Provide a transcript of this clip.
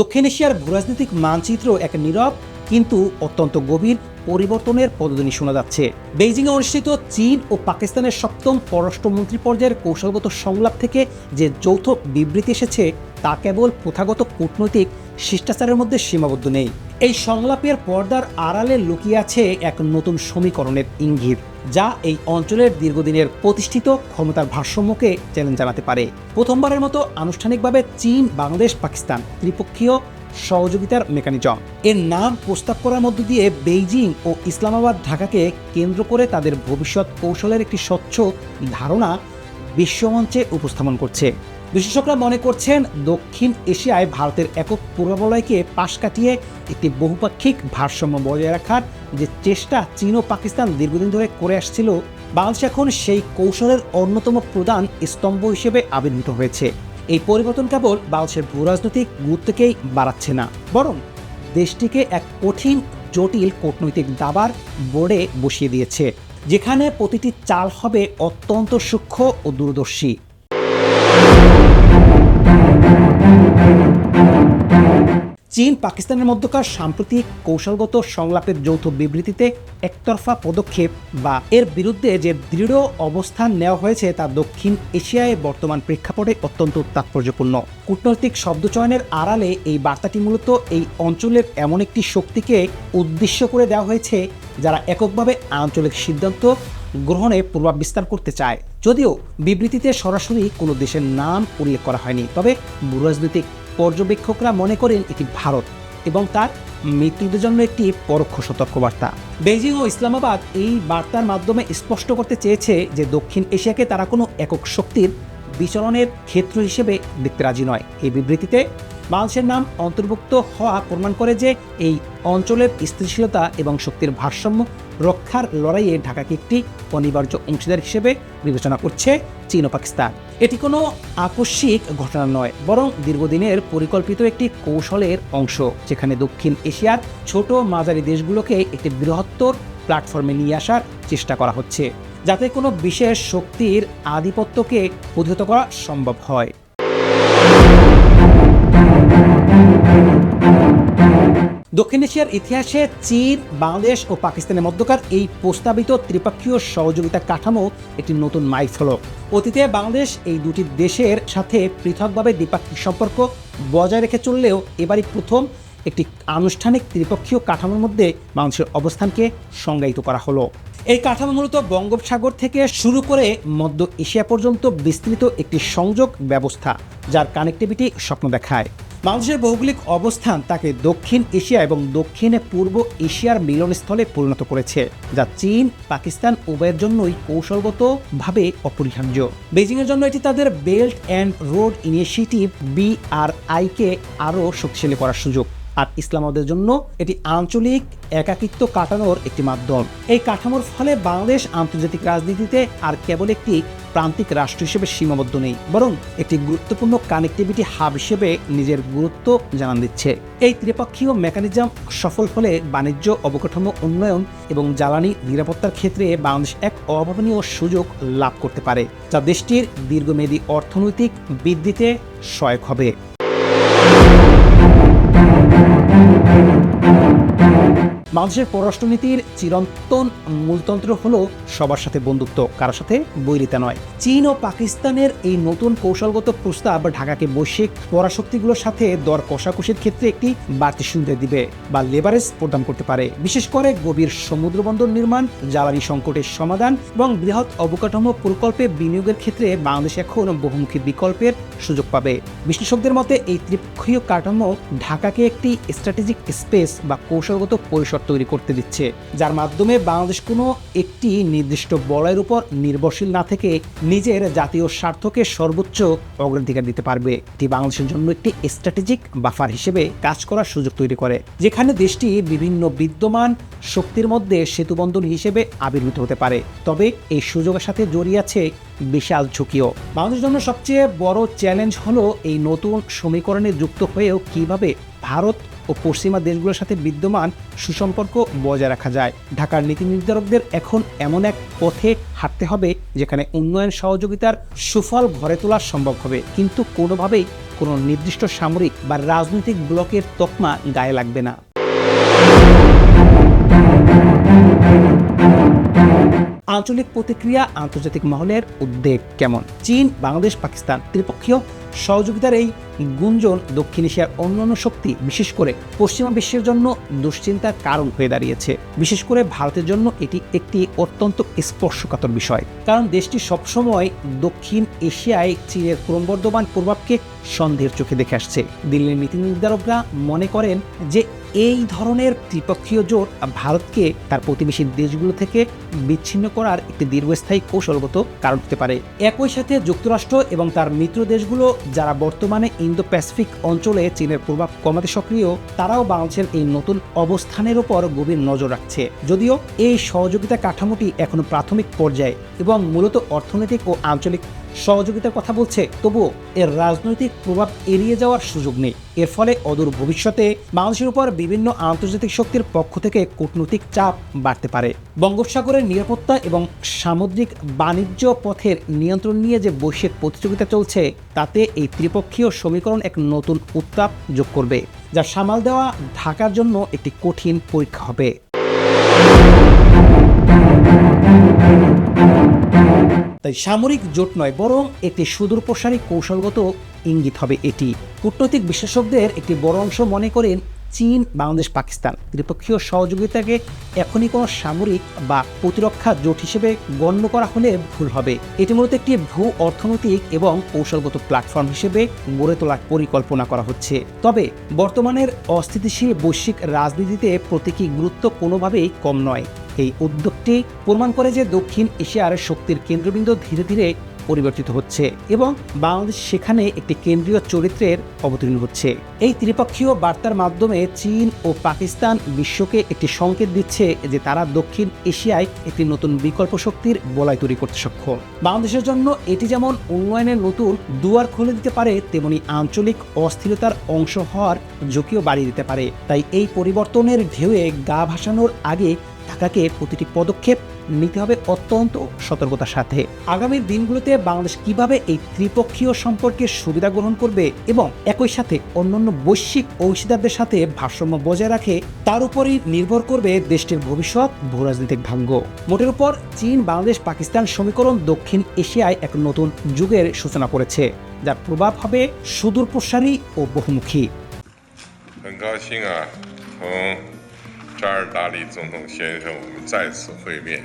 দক্ষিণ এশিয়ার ভূরাজনৈতিক মানচিত্র এক নীরব কিন্তু অত্যন্ত গভীর পরিবর্তনের পদধ্বনি শোনা যাচ্ছে। বেইজিংয়ে অনুষ্ঠিত চীন ও পাকিস্তানের সপ্তম পররাষ্ট্রমন্ত্রী পর্যায়ের কৌশলগত সংলাপ থেকে যে যৌথ বিবৃতি এসেছে, তা কেবল প্রথাগত কূটনৈতিক শিষ্টাচারের মধ্যে সীমাবদ্ধ নেই। এই সংলাপের পর্দার আড়ালে লুকিয়ে আছে এক নতুন সমীকরণের ইঙ্গিত, যা এই অঞ্চলের দীর্ঘদিনের প্রতিষ্ঠিত ক্ষমতার ভারসাম্যকে চ্যালেঞ্জ জানাতে পারে। প্রথমবারের মতো আনুষ্ঠানিকভাবে চীন, বাংলাদেশ, পাকিস্তান ত্রিপক্ষীয় সহযোগিতার মেকানিজম। এর নাম প্রস্তাব করার মধ্য দিয়ে বেইজিং ও ইসলামাবাদ ঢাকাকে কেন্দ্র করে তাদের ভবিষ্যৎ কৌশলের একটি স্বচ্ছ ধারণা বিশ্বমঞ্চে উপস্থাপন করছে। বিশেষজ্ঞরা মনে করছেন, দক্ষিণ এশিয়ায় ভারতের একক পূর্বাবলয়কে পাশ কাটিয়ে একটি বহুপাক্ষিক ভারসাম্য বজায় রাখার যে চেষ্টা চীন ও পাকিস্তান দীর্ঘদিন ধরে করে আসছিল, বাংলাদেশ এখন সেই কৌশলের অন্যতম প্রধান স্তম্ভ হিসেবে আবির্ভূত হয়েছে। এই পরিবর্তন কেবল বাংলাদেশের ভূরাজনৈতিক গুরুত্বকেই বাড়াচ্ছে না, বরং দেশটিকে এক কঠিন, জটিল কূটনৈতিক দাবার বোর্ডে বসিয়ে দিয়েছে, যেখানে প্রতিটি চাল হবে অত্যন্ত সূক্ষ্ম ও দূরদর্শী। চীন, পাকিস্তানের মধ্যকার সাম্প্রতিক কৌশলগত সংলাপের যৌথ বিবৃতিতে একতরফা পদক্ষেপ বা এর বিরুদ্ধে যে দৃঢ় অবস্থান নেওয়া হয়েছে তা দক্ষিণ এশিয়ায় বর্তমান প্রেক্ষাপটে অত্যন্ত তাৎপর্যপূর্ণ। কূটনৈতিক শব্দচয়নের আড়ালে এই বার্তাটি মূলত এই অঞ্চলের এমন একটি শক্তিকে উদ্দেশ্য করে দেওয়া হয়েছে, যারা এককভাবে আঞ্চলিক সিদ্ধান্ত গ্রহণে প্রভাব বিস্তার করতে চায়। যদিও বিবৃতিতে সরাসরি কোনো দেশের নাম উল্লেখ করা হয়নি, তবে ভূরাজনৈতিক পর্যবেক্ষকরা মনে করেন এটি ভারত এবং তার মৃত্যুদের জন্য একটি পরোক্ষ সতর্কবার্তা। বেজিং ও ইসলামাবাদ এই বার্তার মাধ্যমে স্পষ্ট করতে চেয়েছে যে দক্ষিণ এশিয়াকে তারা কোনো একক শক্তির বিচরণের ক্ষেত্র হিসেবে দেখতে রাজি নয়। এই বিবৃতিতে বাংলাদেশের নাম অন্তর্ভুক্ত হওয়া প্রমাণ করে যে এই অঞ্চলের স্থিতিশীলতা এবং শক্তির ভারসাম্য রক্ষার লড়াইয়ে ঢাকাকে একটি অনিবার্য অংশীদার হিসেবে বিবেচনা করছে চীন ও পাকিস্তান। এটি কোনো আকস্মিক ঘটনা নয়, বরং দীর্ঘদিনের পরিকল্পিত একটি কৌশলের অংশ, যেখানে দক্ষিণ এশিয়ার ছোট মাঝারি দেশগুলোকে একটি বৃহত্তর প্ল্যাটফর্মে নিয়ে আসার চেষ্টা করা হচ্ছে, যাতে কোনো বিশেষ শক্তির আধিপত্যকে প্রতিহত করা সম্ভব হয়। দক্ষিণ এশিয়ার ইতিহাসে চীন, বাংলাদেশ ও পাকিস্তানের মধ্যকার এই প্রস্তাবিত ত্রিপক্ষীয় সহযোগিতা কাঠামো একটি নতুন মাইলফলক অতীতে বাংলাদেশ এই দুটি দেশের সাথে পৃথকভাবে দ্বিপাক্ষিক সম্পর্ক বজায় রেখে চললেও এবারই প্রথম একটি আনুষ্ঠানিক ত্রিপক্ষীয় কাঠামোর মধ্যে বাংলাদেশের অবস্থানকে সংজ্ঞায়িত করা হলো। এই কাঠামো মূলত বঙ্গোপসাগর থেকে শুরু করে মধ্য এশিয়া পর্যন্ত বিস্তৃত একটি সংযোগ ব্যবস্থা, যার কানেক্টিভিটি স্বপ্ন দেখায়। বাংলাদেশের ভৌগোলিক অবস্থান তাকে দক্ষিণ এশিয়া এবং দক্ষিণে পূর্ব এশিয়ার মিলনস্থলে পরিণত করেছে, যা চীন, পাকিস্তান উভয়ের জন্যই কৌশলগতভাবে অপরিহার্য। বেজিংয়ের জন্য এটি তাদের বেল্ট অ্যান্ড রোড ইনিশিয়েটিভ, বিআরআইকে আরও শক্তিশালী করার সুযোগ। আর ইসলামাবাদের জন্য এটি আঞ্চলিক একাকিত্ব কাটানোর একটি মাধ্যম। এই কাঠামোর ফলে বাংলাদেশ আন্তর্জাতিক রাজনীতিতে আর কেবল একটি প্রান্তিক রাষ্ট্র হিসেবে সীমাবদ্ধ নেই, বরং একটি গুরুত্বপূর্ণ কানেক্টিভিটি হাব হিসেবে নিজের গুরুত্ব জানান দিচ্ছে। এই ত্রিপক্ষীয় মেকানিজম সফল হলে বাণিজ্য, অবকাঠামো উন্নয়ন এবং জ্বালানি নিরাপত্তার ক্ষেত্রে বাংলাদেশ এক অভাবনীয় সুযোগ লাভ করতে পারে, যা দেশটির দীর্ঘমেয়াদী অর্থনৈতিক বৃদ্ধিতে সহায়ক হবে। বাংলাদেশের পররাষ্ট্রনীতির চিরন্তন মূলতন্ত্র হলো সবার সাথে বন্ধুত্ব কারোর সাথে বৈরিতা নয়। চীন ও পাকিস্তানের এই নতুন কৌশলগত প্রস্তাব ঢাকাকে বৈশ্বিক পরাশক্তিগুলোর সাথে দর কষাকষির ক্ষেত্রে একটি বাড়তি সুবিধা দিবে বা লেবারেজ প্রদান করতে পারে। বিশেষ করে গভীর সমুদ্র বন্দর নির্মাণ, জ্বালানি সংকটের সমাধান এবং বৃহৎ অবকাঠামো প্রকল্পে বিনিয়োগের ক্ষেত্রে বাংলাদেশ এখন বহুমুখী বিকল্পের সুযোগ পাবে। বিশ্লেষকদের মতে এই ত্রিপক্ষীয় কাঠামো ঢাকাকে একটি স্ট্র্যাটেজিক স্পেস বা কৌশলগত পরিসর তৈরি করতে দিচ্ছে, যার মাধ্যমে বাংলাদেশ কোনো একটি নির্দিষ্ট বলয়ের উপর নির্ভরশীল না থেকে নিজের জাতীয় স্বার্থকে সর্বোচ্চ অগ্রাধিকার দিতে পারবে। এটি বাংলাদেশের জন্য একটি স্ট্র্যাটেজিক বাফার হিসেবে কাজ করার সুযোগ তৈরি করে, যেখানে দেশটি বিভিন্ন বিদ্যমান শক্তির মধ্যে সেতুবন্ধন হিসেবে আবির্ভূত হতে পারে। তবে এই সুযোগের সাথে জড়িয়ে আছে বিশাল ঝুঁকিও। বাংলাদেশের জন্য সবচেয়ে বড় চ্যালেঞ্জ হলো এই নতুন সমীকরণে যুক্ত হয়েও কীভাবে ভারত ও পশ্চিমা দেশগুলোর সাথে বিদ্যমান সুসম্পর্ক বজায় রাখা যায়। ঢাকার নীতি নির্ধারকদের এখন এমন এক পথে হাঁটতে হবে, যেখানে উন্নয়ন সহযোগিতার সুফল ঘরে তোলা সম্ভব হবে। কিন্তু কোনোভাবেই কোনো নির্দিষ্ট সামরিক বা রাজনৈতিক ব্লকের তকমা গায়ে লাগবে না। আঞ্চলিক প্রতিক্রিয়া আন্তর্জাতিক মহলের উদ্বেগ কেমন? চীন, বাংলাদেশ, পাকিস্তান ত্রিপক্ষীয় সহযোগিতার এই গুঞ্জন দক্ষিণ এশিয়ার অন্যান্য শক্তি, বিশেষ করে পশ্চিমা বিশ্বের জন্য দুশ্চিন্তার কারণ হয়ে দাঁড়িয়েছে। বিশেষ করে ভারতের জন্য এটি একটি অত্যন্ত স্পর্শকাতর বিষয়। কারণ দেশটি সবসময় দক্ষিণ এশিয়ায় চীনের ক্রমবর্ধমান প্রভাবকে সন্দেহের চোখে দেখে আসছে। দিল্লির নীতি নির্ধারকরা মনে করেন যে এই ধরনের ত্রিপক্ষীয় জোট ভারতকে তার প্রতিবেশী দেশগুলো থেকে বিচ্ছিন্ন করার একটি দীর্ঘস্থায়ী কৌশলগত কারণ হতে পারে। একই সাথে যুক্তরাষ্ট্র এবং তার মিত্র দেশগুলো, যারা বর্তমানে ইন্দো প্যাসিফিক অঞ্চলে চীনের প্রভাব কমাতে সক্রিয়, তারাও বাংলাদেশের এই নতুন অবস্থানের ওপর গভীর নজর রাখছে। যদিও এই সহযোগিতা কাঠামোটি এখনও প্রাথমিক পর্যায়ে এবং মূলত অর্থনৈতিক ও আঞ্চলিক সহযোগিতার কথা বলছে, তবুও এর রাজনৈতিক প্রভাব এড়িয়ে যাওয়ার সুযোগ নেই। এর ফলে অদূর ভবিষ্যতে বাংলাদেশের উপর বিভিন্ন আন্তর্জাতিক শক্তির পক্ষ থেকে কূটনৈতিক চাপ বাড়তে পারে। বঙ্গোপসাগরের নিরাপত্তা এবং সামুদ্রিক বাণিজ্য পথের নিয়ন্ত্রণ নিয়ে যে বৈশ্বিক প্রতিযোগিতা চলছে, তাতে এই ত্রিপক্ষীয় সমীকরণ এক নতুন উত্তাপ যোগ করবে, যা সামাল দেওয়া ঢাকার জন্য একটি কঠিন পরীক্ষা হবে। তাই সামরিক জোট নয়, বরং একটি সুদূর প্রসারী কৌশলগত ইঙ্গিত হবে এটি। কূটনৈতিক বিশেষজ্ঞদের একটি বড় অংশ মনে করেন চীন, বাংলাদেশ, পাকিস্তান। ত্রিপক্ষীয় সহযোগিতাকে এখনই কোনো সামরিক বা প্রতিরক্ষা জোট হিসেবে গণ্য করা হলে ভুল হবে। এটি মূলত একটি ভূ অর্থনৈতিক এবং কৌশলগত প্ল্যাটফর্ম হিসেবে গড়ে তোলার পরিকল্পনা করা হচ্ছে। তবে বর্তমানের অস্থিতিশীল বৈশ্বিক রাজনীতিতে প্রতীকী গুরুত্ব কোনোভাবেই কম নয়। এই উদ্যোগটি প্রমাণ করে যে দক্ষিণ এশিয়ার শক্তির কেন্দ্রবিন্দু ধীরে ধীরে পরিবর্তিত হচ্ছে এবং বাংলাদেশ সেখানে একটি কেন্দ্রীয় চরিত্রের অবতীর্ণ হচ্ছে। এই ত্রিপক্ষীয় বার্তার মাধ্যমে চীন ও পাকিস্তান বিশ্বকে একটি সংকেত দিচ্ছে যে তারা দক্ষিণ এশিয়ায় একটি নতুন বিকল্প শক্তির বলয় তৈরি করতে সক্ষম। বাংলাদেশের জন্য এটি যেমন উন্নয়নের নতুন দুয়ার খুলে দিতে পারে, তেমনি আঞ্চলিক অস্থিরতার অংশ হওয়ার ঝুঁকিও বাড়িয়ে দিতে পারে। তাই এই পরিবর্তনের ঢেউয়ে গা ভাসানোর আগে ঢাকাকে প্রতিটি পদক্ষেপ নিতে হবে অত্যন্ত সতর্কতার সাথে আগামী দিনগুলোতে বাংলাদেশ কিভাবে এই ত্রিপক্ষীয় সম্পর্কের সুবিধা গ্রহণ করবে এবং একই সাথে অন্যান্য বৈশ্বিক অংশীদারদের সাথে ভারসাম্য বজায় রাখে তার উপরই নির্ভর করবে দেশটির ভবিষ্যৎ ভূরাজনৈতিক ভাঙ্গ মোটের উপর চীন বাংলাদেশ পাকিস্তান সমীকরণ দক্ষিণ এশিয়ায় এক নতুন যুগের সূচনা করেছে যার প্রভাব হবে সুদূর প্রসারী ও বহুমুখী 很高兴啊，同 扎尔达里总统先生我们再次会面。